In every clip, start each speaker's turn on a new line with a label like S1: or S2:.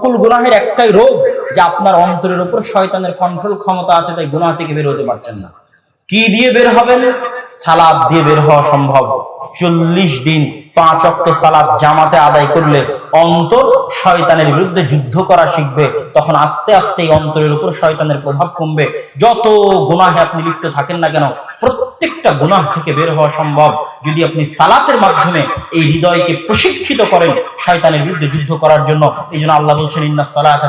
S1: সকল গুনাহের একটাই রোগ যে আপনার অন্তরের উপর শয়তানের কন্ট্রোল ক্ষমতা আছে, তাই গুনাহ থেকে বের হতে পারছেন না। কি দিয়ে বের হবেন? সালাদ দিয়ে বের হওয়া সম্ভব। চল্লিশ দিন পাঁচ অক্ট সালাদ জামাতে আদায় করলে অন্তর শয়তানের বিরুদ্ধে যুদ্ধ করা শিখবে। তখন আস্তে আস্তে এই অন্তরের উপর শয়তানের প্রভাব কমবে। যত গুনাহে আপনি লিপ্ত থাকেন না কেন, প্রত্যেকটা গুনাহ থেকে বের হওয়া সম্ভব। যদি আপনি সালাতের মাধ্যমে এই হৃদয়কে প্রশিক্ষিত করেন শয়তানের বিরুদ্ধে যুদ্ধ করার জন্য এই জন্য আল্লাহ বলছেন, ইন্না সালাত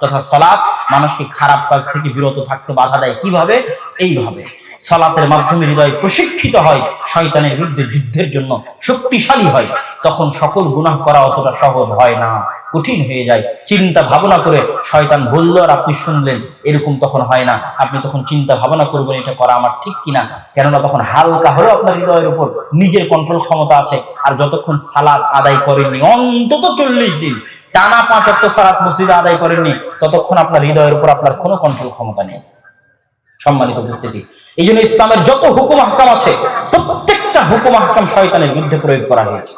S1: তথা সালাত মানুষকে খারাপ কাজ থেকে বিরত থাকতে বাধা দেয়। কীভাবে? এইভাবে। সালাতের মাধ্যমে হৃদয় প্রশিক্ষিত হয়, শয়তানের বিরুদ্ধে যুদ্ধের জন্য শক্তিশালী হয়, তখন সকল গুনাহ করা অতটা সহজ হয় না, কঠিন হয়ে যায়। চিন্তা ভাবনা করে শয়তান বলল, আর আপনি শুনলেন? এরকম তখন হয় না। আপনি তখন চিন্তা ভাবনা করবেন, এটা করা আমার ঠিক কিনা? কেননা তখন হালকা হলেও আপনার হৃদয়ের উপর নিজের কন্ট্রোল ক্ষমতা আছে। আর যতক্ষণ সালাদ আদায় করেননি, অন্তত চল্লিশ দিন, টানা পাঁচ অক্ট সালাত মসজিদে আদায় করেননি, ততক্ষণ আপনার হৃদয়ের উপর আপনার কোনো কন্ট্রোল ক্ষমতা নেই। সম্মানিত উপস্থিতি এই জন্য ইসলামের যত হুকুম হাকাম আছে, প্রত্যেকটা হুকুম হাকাম শয়তানের বিরুদ্ধে প্রয়োগ করা হয়েছে।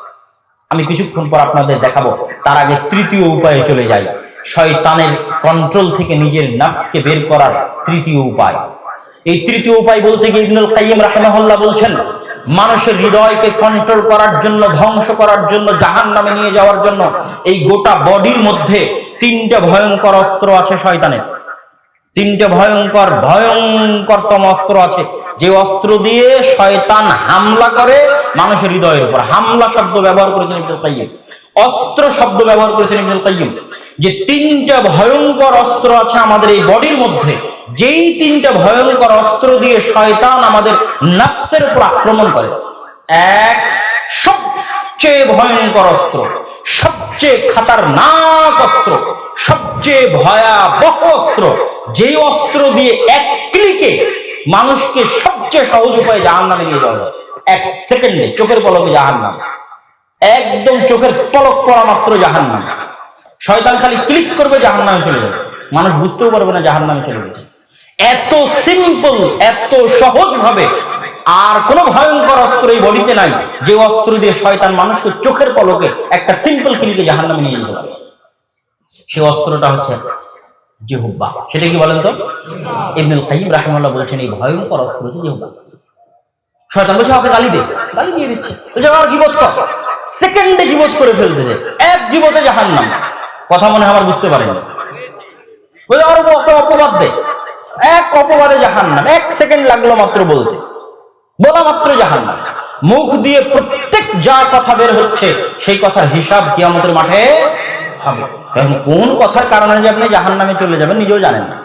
S1: আমি কিছুক্ষণ পর আপনাদের দেখাবো, তার আগে তৃতীয় উপায়ে চলে যাই। শয়তানের কন্ট্রোল থেকে নিজের নাফসকে বের করার তৃতীয় উপায়। এই তৃতীয় উপায় বলতে গিয়ে ইবনুল কাইয়িম রাহিমাহুল্লাহ বলছেন, মানুষের হৃদয়কে কন্ট্রোল করার জন্য, ধ্বংস করার জন্য জাহান নামে নিয়ে যাওয়ার জন্য এই গোটা বডির মধ্যে তিনটা ভয়ঙ্কর অস্ত্র আছে শয়তানের। তিনটে ভয়ঙ্কর ভয়ঙ্করতম অস্ত্র আছে। যে অস্ত্র দিয়ে শয়তান হামলা করে মানুষের হৃদয়ের উপর। হামলা শব্দ ব্যবহার করেছেন ইবনুল কাইয়িম অস্ত্র শব্দ ব্যবহার করেছেন ইবনুল কাইয়িম যে তিনটা ভয়ঙ্কর অস্ত্র আছে আমাদের এই বডির মধ্যে, যেই তিনটা ভয়ঙ্কর অস্ত্র দিয়ে শয়তান আমাদের নফসের উপর আক্রমণ করে। এক সবচেয়ে ভয়ঙ্কর অস্ত্র, সবচেয়ে খাতারনাক অস্ত্র, সবচেয়ে ভয়াবহ অস্ত্র যে অস্ত্র দিয়ে এক ক্লিকে মানুষকে সবচেয়ে সহজ উপায়ে জাহান নামে নিয়ে যাওয়া এক সেকেন্ডে চোখের পলকে জাহান নাম একদম চোখের পলক পড়া মাত্র জাহান নাম শয়তান খালি ক্লিক করবে জাহান নামে চলে যাবে। মানুষ বুঝতেও পারবে না জাহান নামে চলে গেছে। এত সিম্পল এত সহজ ভাবে আর কোন ভয়ঙ্কর অস্ত্র এই বডিতে নাই। যে অস্ত্র দিয়ে শয়তান মানুষকে চোখের পলকে একটা সিম্পল ক্লিকে জাহান নামে নিয়ে যেতে পারে। সে অস্ত্রটা হচ্ছে জেহুব্বা। সেটা কি বলেন তো? ইবনুল কাইয়িম রাহিমাহুল্লাহ বলছেন, এই ভয়ঙ্কর অস্ত্র হচ্ছে জেহুব্বা। শয়তান বলছে, ওকে গালি দে, গালি দিয়ে দিচ্ছে। বলছে আর গিবত কর। সেকেন্ডে গিবত করে ফেলতে ফেলতেছে এক গিবতে জাহান্নাম। কথা মনে আমার বুঝতে পারেনি বলছে, আর অপবাদ দে। এক অপবাদে জাহান্নাম। এক সেকেন্ড লাগল মাত্র বলতে। বলা মাত্র জাহান্নাম। মুখ দিয়ে প্রত্যেক যা কথা বের হচ্ছে, সেই কথার হিসাব কিয়ামতের মাঠে হবে? এখন কোন কথার কারণে যে আপনি জাহান নামে চলে যাবেন নিজেও জানেন না।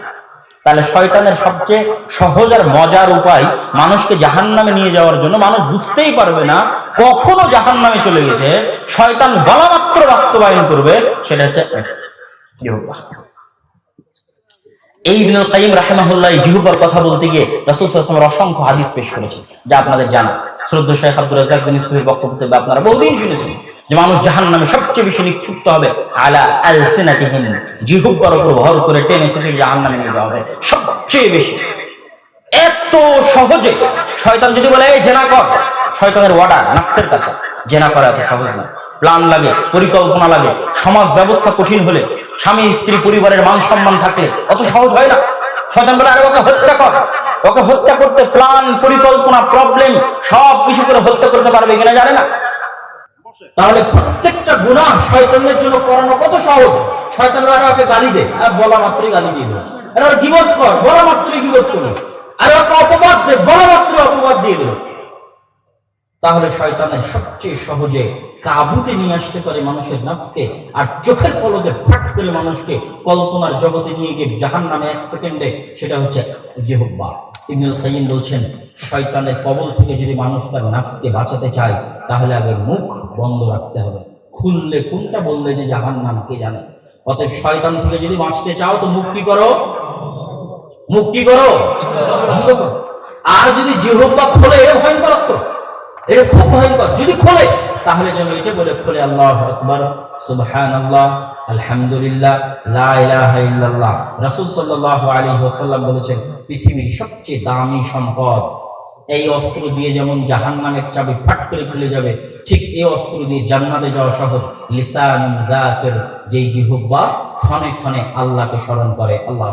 S1: তাহলে শয়তানের সবচেয়ে সহজ আর মজার উপায় মানুষকে জাহান নামে নিয়ে যাওয়ার জন্য মানুষ বুঝতেই পারবে না কখনো জাহান নামে চলে গেছে। শয়তান বলা মাত্র বাস্তবায়ন করবে, সেটা হচ্ছে এই ইবনুল কাইয়িম রাহিমাহুল্লাহ এই কথা বলতে গিয়ে রাসূল ওয়াসাল্লাম অসংখ্য হাদিস পেশ করেছেন, যা আপনাদের জানা। শ্রদ্ধা শেখ আব্দুর রাজ্জাক বিন ইউসুফের বক্তব্য আপনারা বহুদিন শুনেছেন যে মানুষ জাহান্নামে সবচেয়ে বেশি নিক্ষিপ্ত হবে আলা আলসিনাতিহিম জিহুবার উপর ভর করে টেনে ছেঁচে জাহান্নামে নিয়ে যাওয়া হবে সবচেয়ে বেশি। এত সহজে শয়তান যদি বলে, এই জেনা কর। শয়তানের ওয়ার্ডার নাফসের কাছে। জেনা করা এত সহজ না। প্ল্যান লাগে, পরিকল্পনা লাগে, সমাজ ব্যবস্থা কঠিন হলে স্বামী, স্ত্রী, পরিবারের মান সম্মান থাকলে অত সহজ হয় না। শয়তান বলে, আরে, ওকে হত্যা কর। ওকে হত্যা করতে প্ল্যান, পরিকল্পনা, প্রবলেম, সব কিছু করে হত্যা করতে পারবে কিনা জানে না? তাহলে প্রত্যেকটা গুণা শয়তানের জন্য করানো কত সহজ? শয়তান ওকে গালি দে। আর, বলা মাত্রই গালি দিয়ে দেবে। আরে, ওর গিবত কর। বলা মাত্রই গিবত করো আরে, ওকে অপবাদ দে। বলা মাত্রই অপবাদ দিয়ে দেবে। তাহলে শয়তানের সবচেয়ে সহজে কাবুতে নিয়ে আসতে পারে মানুষের নাফসকে, আর চোখের পলকে ফাট করে মানুষকে কল্পনার জগতে নিয়ে গিয়ে জাহান নামে এক সেকেন্ডে, সেটা হচ্ছে জেহব্বা ইবনুল কাইয়িম বলছেন, শয়তানের কবল থেকে যদি মানুষ তার নাফসকে বাঁচাতে চায়, তাহলে আগে মুখ বন্ধ রাখতে হবে। খুললে কোনটা বললে যে জাহান নাম কে জানে? অতএব শয়তান থেকে যদি বাঁচতে চাও, তো কি করো? কি করো। আর যদি জিহব্বা খোলে এটা ভয়ঙ্কর অস্ত্র। এটা খুব ভয়ঙ্কর। যদি খোলে তাহলে যেন এটা বলে খোলে, আল্লাহ আকবার সুবহান আল্লাহ আলহামদুলিল্লাহ, লা ইলাহা ইল্লাল্লাহ। রাসূল সাল্লাল্লাহু আলাইহি ওয়াসাল্লাম বলেছেন, পৃথিবীর সবচেয়ে দামি সম্পদ এই অস্ত্র দিয়ে যেমন জাহান নামের চাবি ফাট করে ফেলে যাবে, ঠিক এই অস্ত্র দিয়ে জান্নাতে যাওয়া সহজ। লিসান জাকের যেই জিহুব্বা ক্ষণে ক্ষণে আল্লাহকে স্মরণ করে, আল্লাহ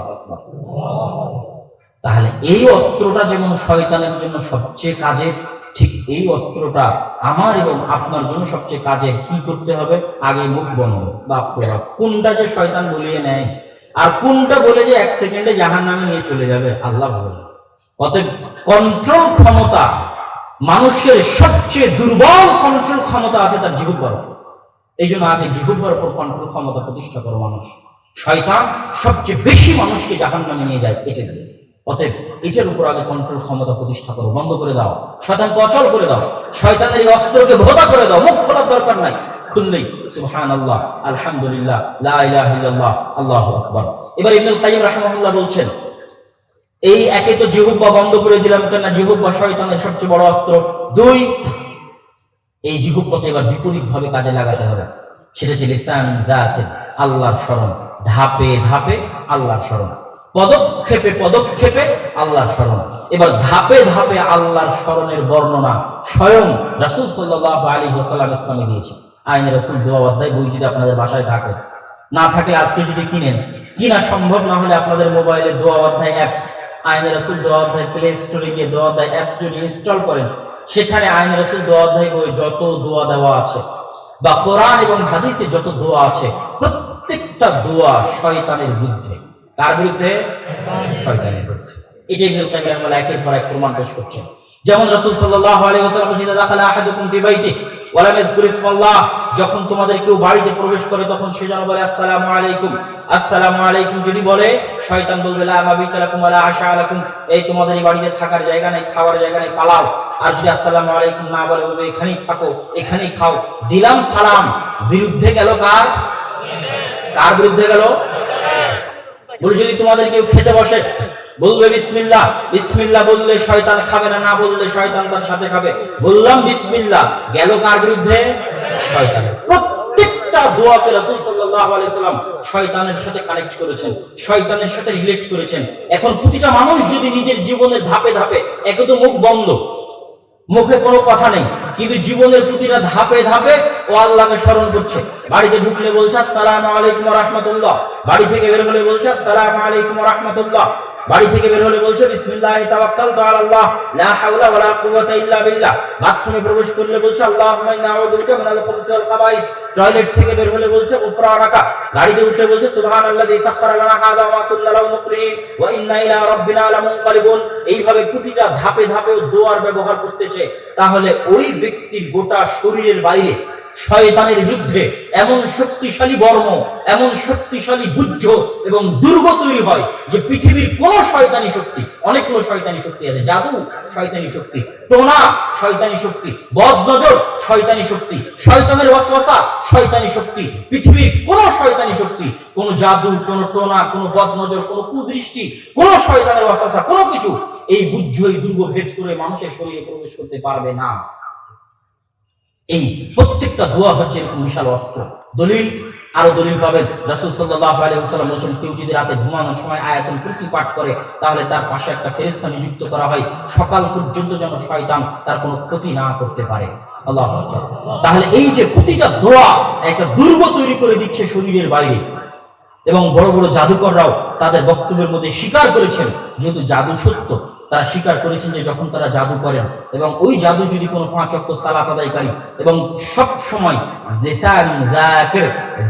S1: তাহলে এই অস্ত্রটা যেমন শয়তানের জন্য সবচেয়ে কাজের ঠিক এই অস্ত্রটা আমার এবং আপনার জন্য সবচেয়ে কাজে কি করতে হবে? আগে মুখ বন্ধ, বাপ বাপ। কোনটা যে শয়তান বলিয়ে নেয়? আর কোনটা বলে যে এক সেকেন্ডে জাহান নামে নিয়ে চলে যাবে? আল্লাহ অতএব কন্ট্রোল ক্ষমতা মানুষের সবচেয়ে দুর্বল কন্ট্রোল ক্ষমতা আছে তার জিহুব্বার। এই জন্য আগে জিহুব্বার উপর কন্ট্রোল ক্ষমতা প্রতিষ্ঠা করো মানুষ। শয়তান সবচেয়ে বেশি মানুষকে জাহান নামে নিয়ে যায় এটা দিয়ে অতএব এটার উপর আগে কন্ট্রোল ক্ষমতা প্রতিষ্ঠা করো, বন্ধ করে দাও শয়তানকে অচল করে দাও, শয়তানের এই অস্ত্রকে ভোতা করে দাও, মুখ খোলার দরকার নাই, খুললেই সুবহান আল্লাহ আলহামদুলিল্লাহ, লা ইলাহা ইল্লাল্লাহ, আল্লাহু আকবার। এবার ইবনুল কাইয়িম রাহিমাহুল্লাহ বলছেন, এই একে তো জিহুব্বা বন্ধ করে দিলাম কেন জিহুব্বা শয়তানের সবচেয়ে বড় অস্ত্র। দুই, এই জিহুব্বাকে এবার বিপরীত ভাবে কাজে লাগাতে হবে। সেটা হচ্ছে লিসান জাকির আল্লাহর স্মরণ, ধাপে ধাপে আল্লাহর স্মরণ। পদক্ষেপে পদক্ষেপে আল্লাহর স্মরণ। এবার ধাপে ধাপে আল্লাহর স্মরণের বর্ণনা স্বয়ং রাসূল সাল্লাল্লাহু আলাইহি ওয়াসাল্লাম ইসলামে দিয়েছে। আইনে রাসূল দোয়া অধ্যায় বই যদি আপনাদের বাসায় থাকে, না থাকে আজকে যদি কিনেন, কিনা সম্ভব না হলে আপনাদের মোবাইলে দোয়া অধ্যায় অ্যাপস আইনে রাসূল দোয়া অধ্যায় প্লে স্টোরে গিয়ে দোয়া অধ্যায় অ্যাপস যদি ইনস্টল করেন, সেখানে আইন রসুল দোয়া অধ্যায় বই যত দোয়া দেওয়া আছে, বা কোরআন এবং হাদিসে যত দোয়া আছে, প্রত্যেকটা দোয়া শয়তানের বিরুদ্ধে। কার বিরুদ্ধে শয়তানের বিরুদ্ধে রাহিমাহুল্লাহ একের পর এক প্রমাণ পেশ যেমন আহাদুকুম ফি ইসমাল্লাহ। যখন তোমাদের কেউ বাড়িতে প্রবেশ করে, তখন সে যেন বলে, আসসালামু আলাইকুম। আসসালামু আলাইকুম। যদি বলে, শয়তান বলবে, লা মাবিতা লাকুম ওয়া লা আশা এই তোমাদের এই বাড়িতে থাকার জায়গা নেই, খাওয়ার জায়গা নেই, পালাও। আর যদি আসসালামু আলাইকুম না বলে বলবে এখানেই থাকো, এখানেই খাও। দিলাম সালাম, বিরুদ্ধে গেল কার? কার বিরুদ্ধে গেল? বলে, যদি তোমাদের কেউ খেতে বসে, বলবে বিসমিল্লাহ বিসমিল্লাহ বললে শয়তান খাবে না না বললে শয়তান তার সাথে খাবে। বললাম বিসমিল্লাহ, গেল কার বিরুদ্ধে? শয়তান প্রত্যেকটা দোয়াতে রাসূল সাল্লাল্লাহু আলাইহি সাল্লাম শয়তানের সাথে কানেক্ট করেছেন, শয়তানের সাথে রিলেট করেছেন। এখন প্রতিটা মানুষ যদি নিজের জীবনে ধাপে ধাপে, একে তো মুখ বন্ধ মুখে কোনো কথা নেই। কিন্তু জীবনের প্রতিটা ধাপে ধাপে ও আল্লাহকে স্মরণ করছে। বাড়িতে ঢুকলে বলছে সালাম আলাইকুম রহমতুল্লাহ। বাড়ি থেকে বের হলে বলছে সালাম আলাইকুম রাহমাতুল্লাহ। বাড়ি থেকে বের হলে বলছে, বিসমিল্লাহি তাওয়াক্কালতু আলা আল্লাহ লা হাওলা ওয়ালা কুওয়াতা ইল্লা বিল্লাহ। বাথরুমে প্রবেশ করলে বলছে, আল্লাহুম্মা ইন্না আউযু বিকা মিনাল খুবুসি ওয়াল খাবাইস। টয়লেট থেকে বের হলে বলছে গুফরানাকা গাড়িতে উঠলে বলছে, সুবহানাল্লাযী সাখখারা লানা হাযা ওয়া কুল্লা লাহু মুকরিন। ওয়া ইন্না ইলা রাব্বিনা লামুনকালিবুন এইভাবে প্রতিটা ধাপে ধাপে দোয়ার ব্যবহার করতেছে। তাহলে ওই ব্যক্তির গোটা শরীরের বাইরে শয়তানের বিরুদ্ধে এমন শক্তিশালী বর্ম, এমন শক্তিশালী গুজ্জ এবং দুর্গ তৈরি হয় যে পৃথিবীর কোন শয়তানি শক্তি অনেকগুলো শয়তানি শক্তি আছে, জাদু শয়তানি শক্তি টোনা শয়তানি শক্তি বদ নজর শয়তানি শক্তি, শয়তানের ওয়াসওয়াসা শয়তানি শক্তি, পৃথিবীর কোন শয়তানি শক্তি, কোন জাদু, কোন টোনা, কোন বদ নজর কোন কুদৃষ্টি, কোন শয়তানের ওয়াসওয়াসা, কোনো কিছু, এই গুজ্জ এই দুর্গ ভেদ করে মানুষের শরীরে প্রবেশ করতে পারবে না। এই প্রত্যেকটা দোয়া হচ্ছে এরকম বিশাল অস্ত্র। দলিল, আরও দলিল পাবেন। রাসূল সাল্লাল্লাহু আলাইহি ওয়াসাল্লাম বলেছেন, কেউ যদি রাতে ঘুমানোর সময় আয়াতুল কুরসি পাঠ করে, তাহলে তার পাশে একটা ফেরেশতা নিযুক্ত করা হয়। সকাল পর্যন্ত যেন শয়তান তার কোনো ক্ষতি না করতে পারে। আল্লাহু তাহলে এই যে প্রতিটা দোয়া একটা দুর্গ তৈরি করে দিচ্ছে শরীরের বাইরে। এবং বড় বড় জাদুকররাও তাদের বক্তব্যের মধ্যে স্বীকার করেছেন, যেহেতু জাদু সত্য। তারা স্বীকার করেছেন যে যখন তারা জাদু করেন এবং ওই জাদু যদি কোনো পাঁচ অক্ট সালাত আদায়কারী এবং সব সময়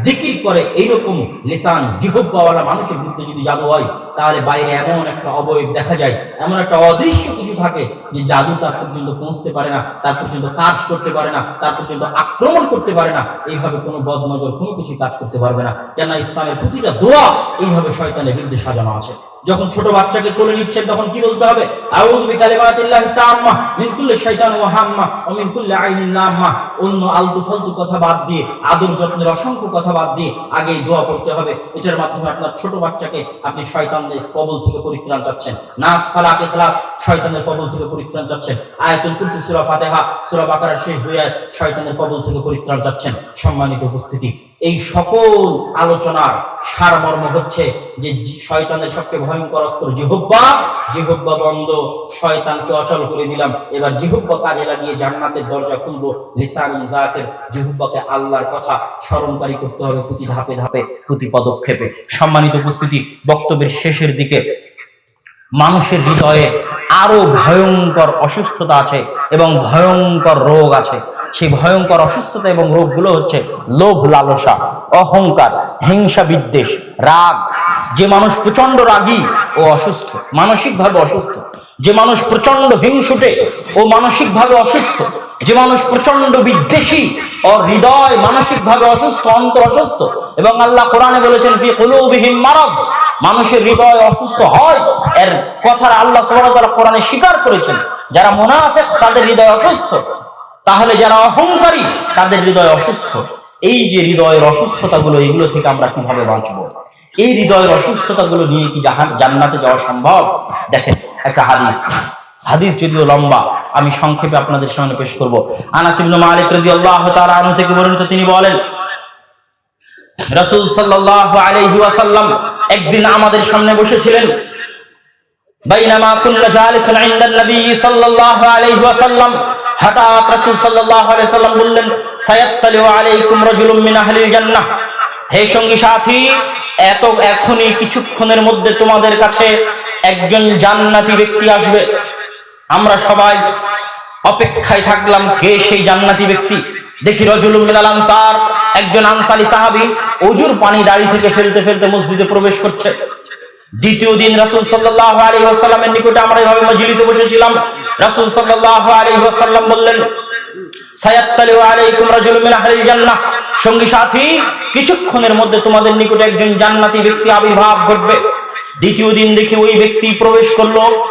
S1: জিকির করে এইরকম লিসান জিহব্বাওয়ালা মানুষের বিরুদ্ধে যদি জাদু হয়, তাহলে বাইরে এমন একটা অবয়ব দেখা যায়, এমন একটা অদৃশ্য কিছু থাকে যে জাদু তার পর্যন্ত পৌঁছতে পারে না, তার পর্যন্ত কাজ করতে পারে না, তার পর্যন্ত আক্রমণ করতে পারে না, এইভাবে কোনো বদনজর কোনো কিছু কাজ করতে পারবে না। কেন ইসলামের প্রতিটা দোয়া এইভাবে শয়তানের বিরুদ্ধে সাজানো আছে। যখন ছোট বাচ্চাকে কোলে নিচ্ছেন, তখন কি বলতে হবে? আউযু বিকালিমাতিল্লাহি তাম্মা মিন কুল্লি শাইতান ওয়া হাম্মা ওয়া মিন কুল্লি আইনিন লাম্মা অন্য আলতু ফালতু কথা বাদ দিয়ে, আদর যত্নের অসংখ্য কথা বাদ দিয়ে আগে দোয়া পড়তে হবে। এটার মাধ্যমে আপনার ছোট বাচ্চাকে আপনি শয়তানদের কবল থেকে পরিত্রাণ চাচ্ছেন নাস, ফালাক, ইখলাস শয়তানের কবল থেকে পরিত্রাণ চাচ্ছেন আয়াতুল কুরসি, সূরা ফাতিহা, সূরা বাকারার শেষ দুই আয়াত শয়তানের কবল থেকে পরিত্রাণ চাচ্ছেন সম্মানিত উপস্থিতি এই সকল আলোচনার সারমর্ম হচ্ছে যে শয়তানের সবচেয়ে ভয়ঙ্কর অস্ত্র জিহব্বা জিহব্বা বন্ধ, শয়তানকে অচল করে দিলাম। এবার জিহব্বা কাজে লাগিয়ে জান্নাতের দরজা খুলবো। লিসান জাকের জিহব্বাকে আল্লাহর কথা স্মরণকারী করতে হবে প্রতি ধাপে ধাপে, প্রতি পদক্ষেপে। সম্মানিত উপস্থিতি, বক্তব্যের শেষের দিকে। মানুষের হৃদয়ে আরও ভয়ঙ্কর অসুস্থতা আছে এবং ভয়ঙ্কর রোগ আছে। সেই ভয়ঙ্কর অসুস্থতা এবং রোগগুলো হচ্ছে লোভ, লালসা, অহংকার, হিংসা, বিদ্বেষ, রাগ। যে মানুষ প্রচণ্ড রাগী ও অসুস্থ, মানসিকভাবে অসুস্থ। যে মানুষ প্রচণ্ড হিংসুটে ও মানসিকভাবে অসুস্থ। যে মানুষ প্রচণ্ড বিদ্বেষী ও হৃদয় মানসিকভাবে অসুস্থ, অন্তর অসুস্থ। এবং আল্লাহ কোরআনে বলেছেন, ফি কুলুবিহিম মারাজ। মানুষের হৃদয় অসুস্থ হয়, এর কথার আল্লাহ তাআলা কোরআনে স্বীকার করেছেন। যারা মুনাফিক, তাদের হৃদয় অসুস্থ। তাহলে যারা অহংকারী, তাদের হৃদয় অসুস্থ। এই যে হৃদয়ের অসুস্থতাগুলো, এগুলো থেকে আমরা কীভাবে বাঁচবো? এই হৃদয়ের অসুস্থতাগুলো নিয়ে কি জান্নাতে যাওয়া সম্ভব? দেখেন, একটা হাদিস। হাদিস যদিও লম্বা, আমি সংক্ষেপে আপনাদের সামনে পেশ করব। আনাস ইবনে মালিক রাদিয়াল্লাহু তাআলা আনহু থেকে বর্ণিত তিনি বলেন, রাসূল সাল্লাল্লাহু আলাইহি ওয়াসাল্লাম একদিন আমাদের সামনে বসেছিলেন, বাইনামা কুল্লা জালিসুন ইনদান নবী সাল্লাল্লাহু আলাইহি ওয়াসাল্লাম। হঠাৎ রাসূল সাল্লাল্লাহু আলাইহি ওয়াসাল্লাম বললেন, সায়াত্তালিউ আলাইকুম রাজুলুম মিন আহলিল জান্নাহ। হে সঙ্গী সাথী, এত এখনই কিছুক্ষণের মধ্যে তোমাদের কাছে একজন জান্নাতি ব্যক্তি আসবে। আমরা সবাই অপেক্ষায় থাকলাম, কে সেই জান্নাতি ব্যক্তি? দেখি রজুলুম মিনাল আনসার, একজন আনসারি সাহাবী অজুর পানি দাড়ি থেকে ফেলতে ফেলতে মসজিদে প্রবেশ করছে। দ্বিতীয় দিন রাসূল সাল্লাল্লাহু আলাইহি ওয়াসাল্লামের নিকটে আমরা এভাবে মজলিসে বসেছিলাম। রাসূল সাল্লাল্লাহু আলাইহি ওয়াসাল্লাম বললেন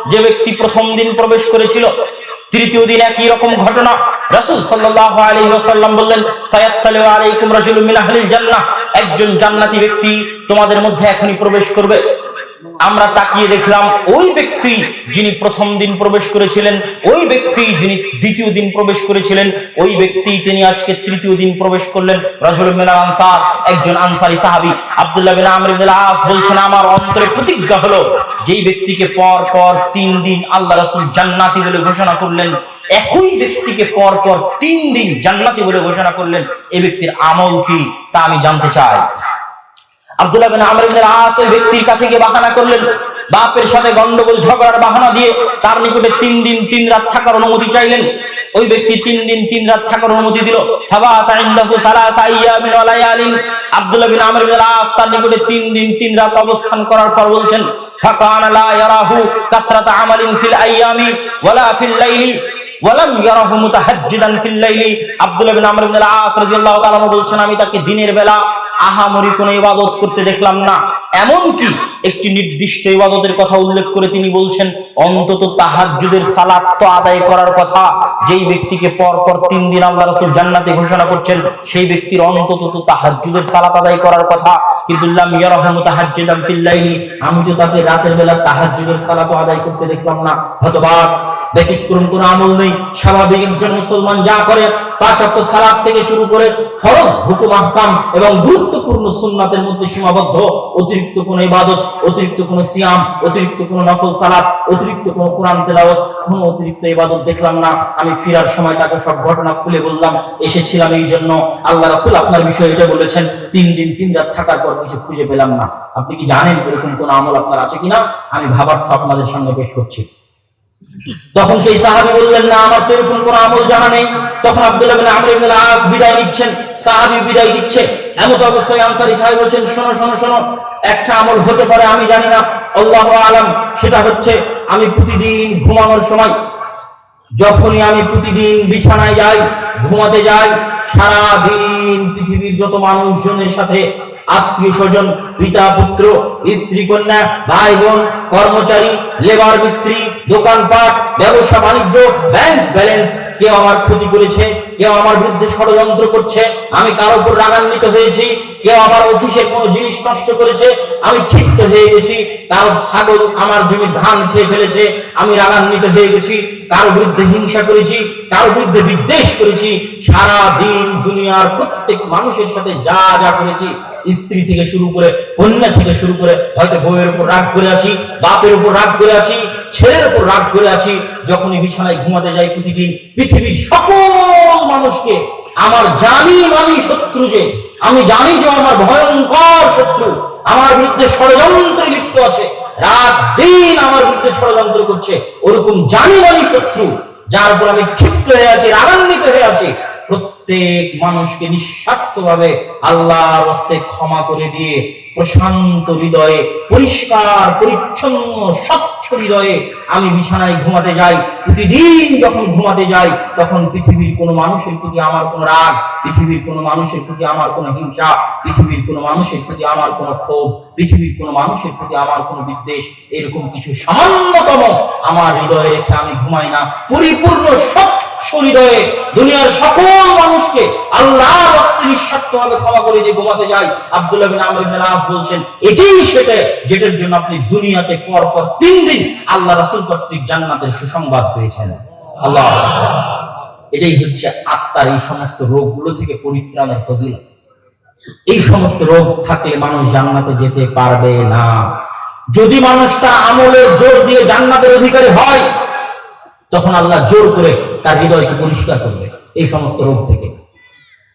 S1: যে ব্যক্তি প্রথম দিন প্রবেশ করেছিল। তৃতীয় দিন একই রকম ঘটনা। একজন জান্নাতি ব্যক্তি তোমাদের মধ্যে এখনই প্রবেশ করবে। আমরা তাকিয়ে দেখলাম ওই ব্যক্তি যিনি প্রথম দিন প্রবেশ করেছিলেন, ওই ব্যক্তি যিনি দ্বিতীয় দিন প্রবেশ করেছিলেন, ওই ব্যক্তি তিনি আজকে তৃতীয় দিন প্রবেশ করলেন। রাজুল মিনাল আনসার, একজন আনসারি সাহাবী আব্দুল্লাহ বিন আমর ইবনে আস বলছেন, আমার অন্তরে প্রতিজ্ঞা হলো, যেই ব্যক্তিকে পর পর তিন দিন আল্লাহ রাসূল জান্নাতি বলে ঘোষণা করলেন, একই ব্যক্তিকে পর পর তিন দিন জান্নাতি বলে ঘোষণা করলেন এই ব্যক্তির আমল কি তা আমি জানতে চাই। আব্দুল্লাহ বিন আস ওই ব্যক্তির কাছে গিয়ে বাহানা করলেন। বাপের সাথে গন্ডগোল, ঝগড়ার বাহানা দিয়ে তার নিকটে তিন দিন, তিন রাত থাকার অনুমতি চাইলেন। ওই ব্যক্তি তিন দিন, তিন রাত থাকার অনুমতি দিল। আব্দুল্লাহ বলছেন, আমি তাকে দিনের বেলা আহামরি কোনো ইবাদত করতে দেখলাম না। এমনকি একটি নির্দিষ্ট ইবাদতের কথা উল্লেখ করে তিনি বলছেন, অন্তত তাহাজ্জুদের সালাত তো আদায় করার কথা। যেই ব্যক্তিকে পর পর তিন দিন আল্লাহ রাসূল জান্নাতে ঘোষণা করছেন, সেই ব্যক্তির অন্তত তো তাহাজ্জুদের সালাত আদায় করার কথা। কিন্তু আমি তো তাকে রাতের বেলা তাহাজ্জুদের সালাত আদায় করতে দেখলাম না। হতবাক, ব্যতিক্রম কোন আমল নেই। স্বাভাবিক একজন মুসলমান যা করে সালাদ থেকে শুরু করে ফরজ, হুকুম, আহকাম এবং গুরুত্বপূর্ণ সুন্নাতের মধ্যে সীমাবদ্ধ। অতিরিক্ত কোন ইবাদত, অতিরিক্ত কোন সিয়াম, অতিরিক্ত কোন নফল সালাত, অতিরিক্ত কোন কোরআন কোন অতিরিক্ত ইবাদত দেখলাম না। আমি ফিরার সময় তাকে সব ঘটনা খুলে বললাম, এসেছিলাম এই জন্য। আল্লাহ রাসূল আপনার বিষয়ে এটা বলেছেন, তিন দিন, তিন রাত থাকার পর কিছু খুঁজে পেলাম না। আপনি কি জানেন এরকম কোন আমল আপনার আছে কিনা? আমি ভাবার্থ আপনাদের সামনে পেশ করছি। তখন সেই সাহাবী বললেন, না, আমার তো এরকম কোনো আমল জানা নেই। তখন আব্দুল্লাহ বিন আমর ইবনে আস বিদায় সাহাবী বিদায় দিচ্ছে এমত অবস্থায় আনসারী সাহেব বলছেন, শোনো শোনো শোনো, একটা আমল হতে পারে, আমি জানি না। আল্লাহু আলাম, সেটা হচ্ছে আমি প্রতিদিন ঘুমানোর সময়, যখনই আমি প্রতিদিন বিছানায় যাই, ঘুমাতে যাই সারা দিন পৃথিবীর যত মানুষজনের সাথে আত্মীয় স্বজন, পিতা পুত্র, স্ত্রী কন্যা, ভাই বোন, কর্মচারী, লেবার মিস্ত্রি, দোকানপাট, ব্যবসা বাণিজ্য ব্যাংক ব্যালেন্স কেউ আমার ক্ষতি করেছে, কেউ আমার বিরুদ্ধে ষড়যন্ত্র করছে, আমি উপর রাগান্বিত হয়েছি, কেউ আমার অফিসের কোনো জিনিস নষ্ট করেছে, আমি ক্ষিপ্ত হয়ে গেছি, কারও ছাগল আমার জমি ধান খেয়ে ফেলেছে, আমি রাগান্বিত হয়ে গেছি, কারও বিরুদ্ধে হিংসা করেছি, কারও বিরুদ্ধে বিদ্বেষ করেছি সারা দিন দুনিয়ার প্রত্যেক মানুষের সাথে যা যা করেছি স্ত্রী থেকে শুরু করে কন্যা থেকে শুরু করে হয়তো বউয়ের উপর রাগ করে আছি, বাপের উপর রাগ করে আছি, ছেলের উপর রাগ করে আছি, যখনই বিছানায় ঘুমাতে যাই প্রতিদিন পৃথিবীর সকল মানুষকে, আমার জানি মানি শত্রু যে, আমি জানি যে আমার ভয়ঙ্কর শত্রু, আমার বিরুদ্ধে ষড়যন্ত্রে লিপ্ত আছে, রাত দিন আমার বিরুদ্ধে ষড়যন্ত্র করছে, ওরকম জানি মানি শত্রু, যার উপর আমি ক্ষিপ্ত হয়ে আছি, রাগান্বিত হয়ে আছি প্রত্যেক মানুষকে নিঃস্বার্থভাবে আল্লাহর হস্তে ক্ষমা করে দিয়ে প্রশান্ত হৃদয়ে, পরিষ্কার, পরিচ্ছন্ন, স্বচ্ছ হৃদয়ে আমি বিছানায় ঘুমাতে যাই। প্রতিদিন যখন ঘুমাতে যাই, তখন পৃথিবীর কোনো মানুষের প্রতি আমার কোনো রাগ, পৃথিবীর কোনো মানুষের প্রতি আমার কোনো হিংসা, পৃথিবীর কোনো মানুষের প্রতি আমার কোনো ক্ষোভ, পৃথিবীর কোনো মানুষের প্রতি আমার কোনো বিদ্বেষ, এরকম কিছু সামান্যতম আমার হৃদয়ে রেখে আমি ঘুমাই না। পরিপূর্ণ স্বচ্ছ হৃদয়ে দুনিয়ার সকল মানুষকে আল্লাহর হস্তে নিঃস্বার্থভাবে ক্ষমা করে দিয়ে ঘুমাতে যাই। আব্দুল্লাহ বিন আমর ইবনে আস বলছেন, এটাই সেটা যেটার জন্য আপনি দুনিয়াতে পর পর তিন দিন আল্লাহ রাসূল কর্তৃক জান্নাতের সুসংবাদ পেয়েছেন। আল্লাহ এটাই হচ্ছে আত্মার এই সমস্ত রোগগুলো থেকে পরিত্রাণের ফজিলত। এই সমস্ত রোগ থাকলে মানুষ জান্নাতে যেতে পারবে না। যদি মানুষটা আমলের জোর দিয়ে জান্নাতের অধিকারী হয়, তখন আল্লাহ জোর করে তার হৃদয়কে পরিষ্কার করবে এই সমস্ত রোগ থেকে।